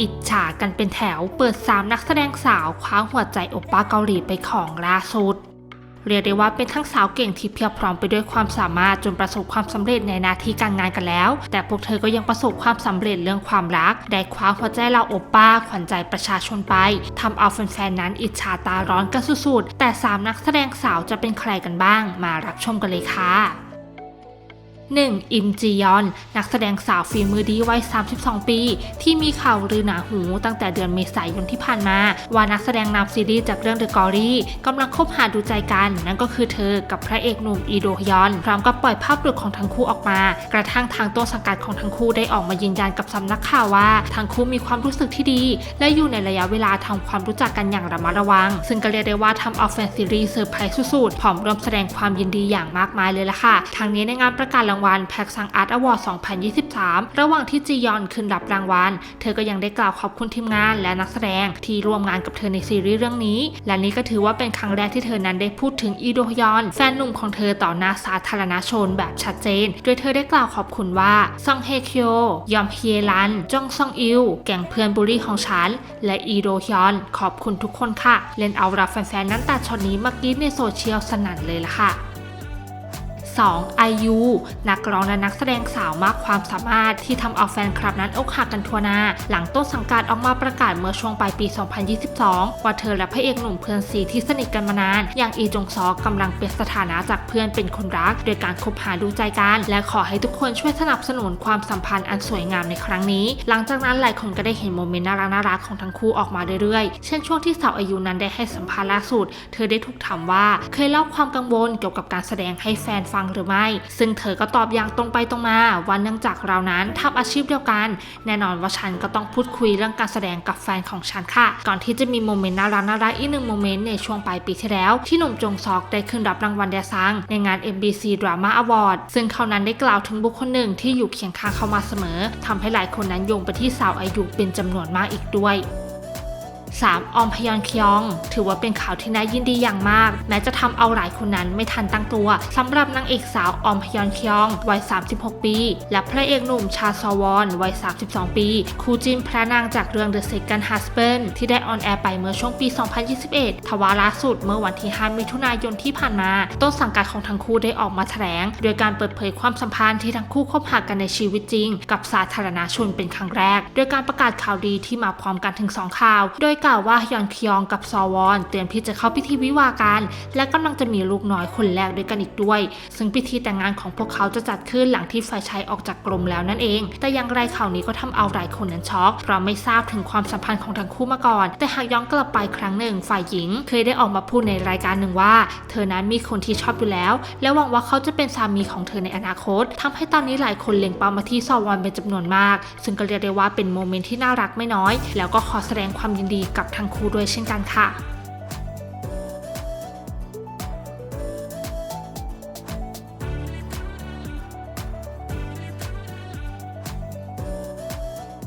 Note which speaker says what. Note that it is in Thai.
Speaker 1: อิจฉากันเป็นแถวเปิด 3 นักแสดงสาวคว้าหัวใจโอป้าเกาหลีไปของล่าสุด เรียกได้ว่าเป็นทั้งสาวเก่งที่เพียบพร้อมไปด้วยความสามารถจนประสบความสำเร็จในหน้าที่การงานกันแล้ว แต่พวกเธอก็ยังประสบความสำเร็จเรื่องความรัก ได้คว้าหัวใจเราโอป้าขวัญใจประชาชนไปทำเอาแฟนๆนั้นอิจฉาตาร้อนกันสุดๆแต่ 3 นักแสดงสาวจะเป็นใครกันบ้าง มารับชมกันเลยค่ะ 1. อิมจียอน นักแสดงสาวฝีมือดีวัย 32 ปี ที่มีข่าวลือหนาหูตั้งแต่เดือนเมษายนที่ผ่านมา ว่านักแสดงนำซีรีส์จากเรื่อง The Gory กำลังคบหาดูใจกัน นั่นก็คือเธอกับพระเอกหนุ่มอีโดฮยอน พร้อมกับปล่อยภาพหลุดของทั้งคู่ออกมา กระทั่งทางต้นสังกัดของทั้งคู่ได้ออกมายืนยันกับสำนักข่าวว่า ทั้งคู่มีความรู้สึกที่ดี และอยู่ในระยะเวลาทำความรู้จักกันอย่างระมัดระวัง ซึ่งก็เรียกได้ว่าทำเอาแฟนซีรีส์เซอร์ไพรส์สุดๆพร้อมร่วมแสดงความยินดีอย่างมากมายเลยล่ะค่ะทางนี้ในงานประกาศรางวัลแพ็กซังอาร์ตอวอร์ด 2023 ระหว่างที่จียอนขึ้นรับรางวัล เธอก็ยังได้กล่าวขอบคุณทีมงานและนักแสดงที่ร่วมงานกับเธอในซีรีส์เรื่องนี้ และนี่ก็ถือว่าเป็นครั้งแรกที่เธอนั้นได้พูดถึงอีโดฮยอน แฟนหนุ่มของเธอต่อหน้าสาธารณชนแบบชัดเจน โดยเธอได้กล่าวขอบคุณว่าซองเฮคโยยอมเฮียรันจองซองอิวแก่งเพื่อนบุรีของฉัน และอีโดฮยอน ขอบคุณทุกคนค่ะ เล่นเอารับแฟนๆนั้นตัดช็อตนี้มากรีดในโซเชียลสนั่นเลยล่ะค่ะ 2. IU นักร้องและนักแสดงสาวมากความสามารถที่ทำเอาแฟนคลับนั้นอกหักกันทั่วหน้า หลังต้นสังกัดออกมาประกาศเมื่อช่วงปลายปี 2022 ว่าเธอและพระเอกหนุ่มเพื่อนซีที่สนิทกันมานาน อย่างอีจงซอกกำลังเปลี่ยนสถานะจากเพื่อนเป็นคนรัก โดยการคบหาดูใจกัน และขอให้ทุกคนช่วยสนับสนุนความสัมพันธ์อันสวยงามในครั้งนี้ หลังจากนั้นหลายคนก็ได้เห็นโมเมนต์น่ารักน่ารักๆของทั้งคู่ออกมาเรื่อยๆ เช่นช่วงที่สาวอายุนั้นได้ให้สัมภาษณ์ล่าสุด เธอได้ถูกถามว่าเคยเล่าความกังวลเกี่ยวกับการแสดงให้แฟนฟังหรือไม่ ซึ่งเธอก็ตอบอย่างตรงไปตรงมาว่าเนื่องจากเรานั้นทำอาชีพเดียวกัน แน่นอนว่าฉันก็ต้องพูดคุยเรื่องการแสดงกับแฟนของฉันค่ะ ก่อนที่จะมีโมเมนต์น่ารักน่ารักอีกหนึ่งโมเมนต์ในช่วงปลายปีที่แล้ว ที่หนุ่มจงซอกได้ขึ้นรับรางวัลแดซังในงาน MBC Drama Award ซึ่งเขานั้นได้กล่าวถึงบุคคลหนึ่งที่อยู่เคียงข้างเขามาเสมอทำให้หลายคนนั้นโยงไปที่สาวอายุเป็นจำนวนมากอีกด้วย 3. ออมพยอนคยอง ถือว่าเป็นข่าวที่น่ายินดีอย่างมาก แม้จะทำเอาหลายคนนั้นไม่ทันตั้งตัวสำหรับนางเอกสาวออมพยอนคยองวัย 36 ปี และพระเอกหนุ่มชาซอวอนวัย 32 ปี คู่จิ้นพระนางจากเรื่อง The Second Husband ที่ได้ออนแอร์ไปเมื่อช่วงปี 2021 ทว่าล่าสุดเมื่อวันที่ 5 มิถุนายนที่ผ่านมา ต้นสังกัดของทั้งคู่ได้ออกมาแถลง โดยการเปิดเผยความสัมพันธ์ที่ทั้งคู่คบหากันในชีวิตจริง กับสาธารณชนเป็นครั้งแรก โดยการประกาศข่าวดีที่มาพร้อมกันถึง 2 ข่าว โดยกล่าวว่าฮยอนคยองกับซอวอนเตรียมที่จะเข้าพิธีวิวากัน และกำลังจะมีลูกน้อยคนแรกด้วยกันอีกด้วย ซึ่งพิธีแต่งงานของพวกเขาจะจัดขึ้นหลังที่ฝ่ายชายออกจากกรมแล้วนั่นเอง แต่อย่างไรข่าวนี้ก็ทำเอาหลายคนนั้นช็อกเพราะไม่ทราบถึงความสัมพันธ์ของทั้งคู่มาก่อน แต่หากย้อนกลับไปครั้งหนึ่งฝ่ายหญิง เคยได้ออกมาพูดในรายการหนึ่งว่า เธอนั้นมีคนที่ชอบอยู่แล้ว และหวังว่าเขาจะเป็นสามีของเธอในอนาคตทำให้ตอนนี้หลายคนเล็งเป้ามาที่ซอวอนเป็นจำนวนมาก ซึ่งก็เรียกได้ว่าเป็นโมเมนต์ที่น่ารักไม่น้อย แล้วก็ขอแสดงความยินดีกับทั้งคู่ด้วยเช่นกันค่ะ